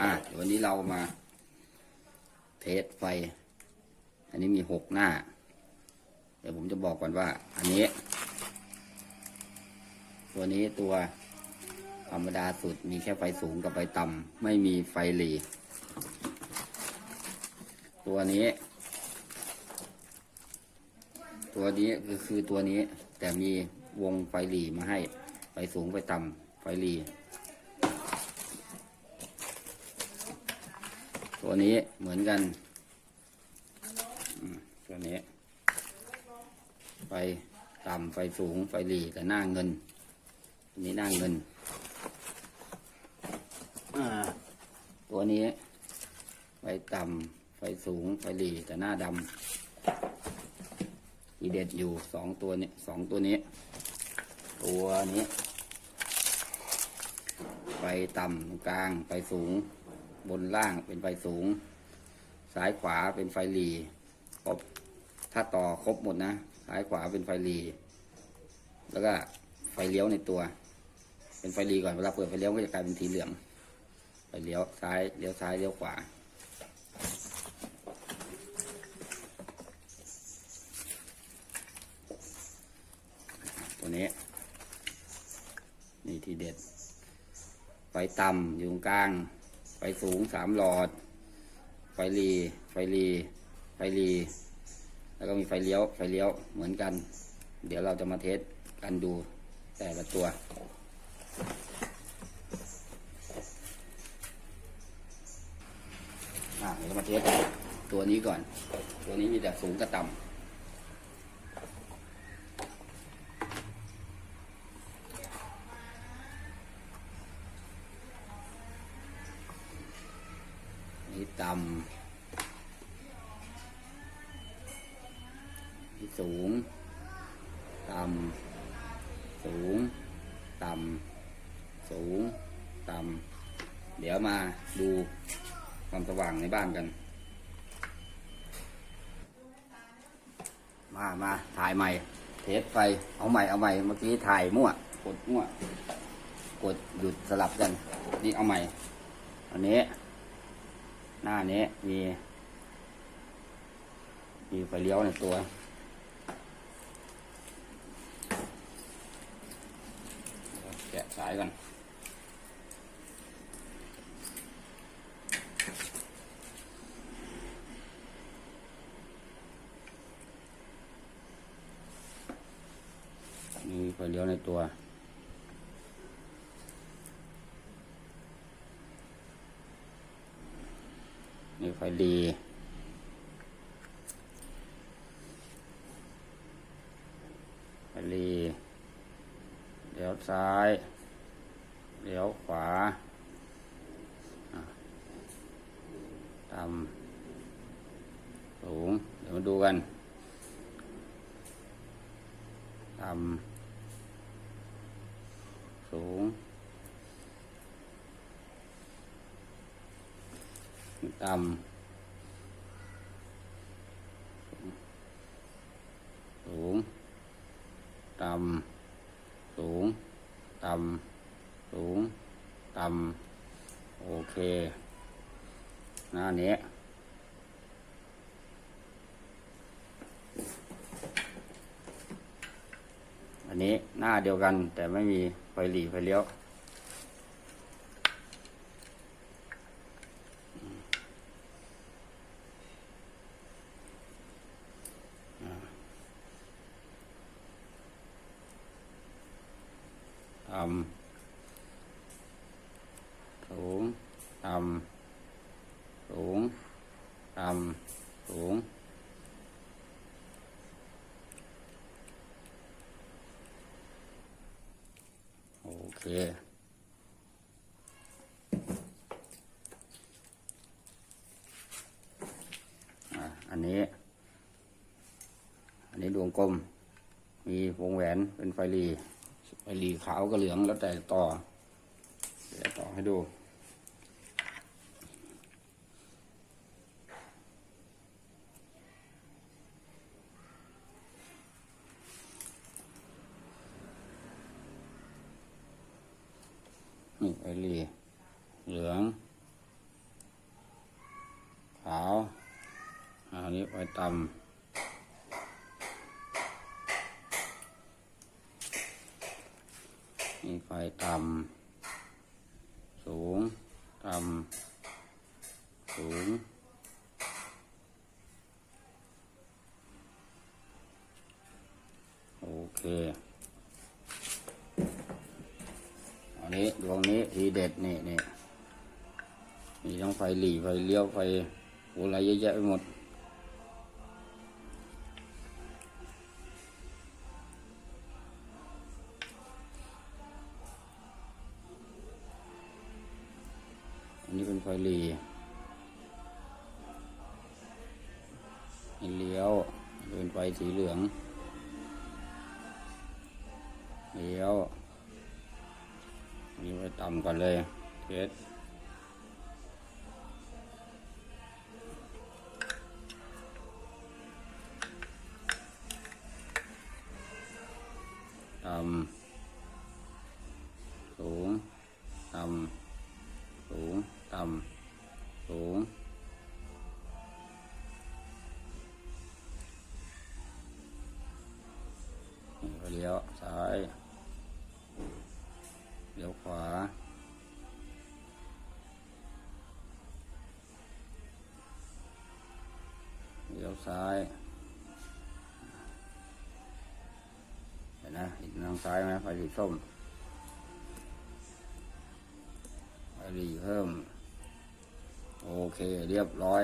อะววันนี้เรามา เทสไฟ อันนี้มีหกหน้า เดี๋ยวผมจะบอกก่อนว่า อันนี้ ตัวนี้ตัวธรรมดาสุดมีแค่ไฟสูงกับไฟต่ำไม่มีไฟหลี ตัวนี้ ตัวนี้คือคือตัวนี้ แต่มีวงไฟหลีมาให้ ไฟสูงไฟต่ำไฟหลี ตัวนี้เหมือนกันตัวนี้ ไฟต่ำไฟสูงไฟหลีแต่หน้าเงินตัวนี้หน้าเงินตัวนี้ไฟต่ำไฟสูงไฟหลีแต่หน้าดำอีเด็ดอยู่สองตัวนี้สองตัวนี้ ตัวนี้ ไฟต่ำกลางไฟสูง บนล่างเป็นไฟสูงซ้ายขวาเป็นไฟหลีครบถ้าต่อครบหมดนะซ้ายขวาเป็นไฟหลีแล้วก็ไฟเลี้ยวในตัว เป็นไฟหลีก่อนเวลาเปิดไฟเลี้ยวก็จะกลายเป็นสีเหลืองไฟเลี้ยวซ้ายเลี้ยวซ้ายเลี้ยวขวาตัวนี้นี่ทีเด็ดไฟต่ำอยู่ตรงกลาง ฟสูงสามหลอด ไฟรีไฟรีไฟรีแล้วก็มีไฟเลี้ยวไฟเลี้ยวเหมือนกัน เดี๋ยวเราจะมาเทสกันดูแต่ละตัวอะเดี๋ยวเรามาเทสตัวนี้ก่อน ตัวนี้มีแต่สูงกับต่ำ ต่ำนี่สูง ต่ำสูง ต่ำสูง ต่ำเดี๋ยวมาดูความสว่างในบ้านกัน มา มาถ่ายใหม่ เทสไฟ เอาใหม่ เอาใหม่ เมื่อกี้ถ่ายมั่ว กดมั่ว กดหยุดสลับกัน นี่เอาใหม่ อันนี้ หน้านี้มีมีไฟเลี้ยวในตัว แกะสายกันมีไฟเลี้ยวในตัว นี่ไฟดีไฟดีเลี้ยวซ้ายเลี้ยวขวาต่ำสูง เดี๋ยวมาดูกันต่ำสูง ต่ำสูงต่ำสูงต่ำสูงต่ำโอเค หน้านี้อันนี้หน้าเดียวกันแต่ไม่มีไฟหลีไฟเลี้ยว ต่ำสูงต่ำสูงต่ำสูงโอเคอะอันนี้ อันนี้ดวงกลม มีวงแหวนเป็นไฟรี หลีขาวกับเหลืองแล้วแต่ต่อเดี๋ยวต่อให้ดูนี่ไฟหลีเหลือง ขาวอันนี้ไฟต่ำ นี่ไฟต่ำสูงต่ำสูง โอเคอันนี้ดวงนี้ทีเด็ดนี่นี่มีทั้งไฟหลีไฟเลี้ยวไฟโอะไรเยอะแยะไปหมด ไฟหลีเลี้ยวเป็นไฟสีเหลือง เลี้ยวนี่ไปต่ำก่อนเลยเทส ต่ำสูง เลี้ยวซ้าย เลี้ยวขวา เลี้ยวซ้ายเห็นนะเห็นทางซ้ายไหมไฟสีส้มไฟหลีเพิ่ม โอเคเรียบร้อย